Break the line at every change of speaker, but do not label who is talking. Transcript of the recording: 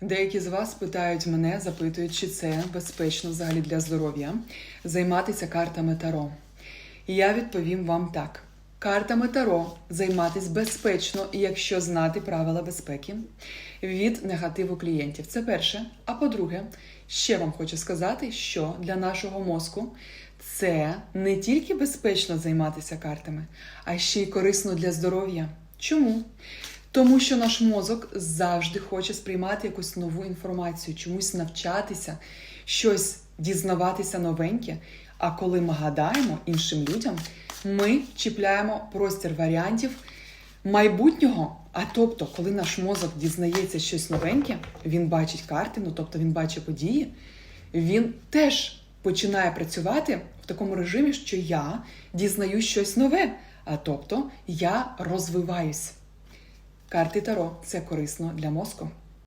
Деякі з вас питають мене, запитують, чи це безпечно взагалі для здоров'я займатися картами Таро. І я відповім вам так: картами Таро займатись безпечно, якщо знати правила безпеки від негативу клієнтів. Це перше. А по-друге, ще вам хочу сказати, що для нашого мозку це не тільки безпечно займатися картами, а ще й корисно для здоров'я. Чому? Тому що наш мозок завжди хоче сприймати якусь нову інформацію, чомусь навчатися, щось дізнаватися новеньке. А коли ми гадаємо іншим людям, ми чіпляємо простір варіантів майбутнього. А тобто, коли наш мозок дізнається щось новеньке, він бачить карти, ну тобто він бачить події, він теж починає працювати в такому режимі, що я дізнаю щось нове. А тобто я розвиваюсь. Карти Таро це корисно для мозку.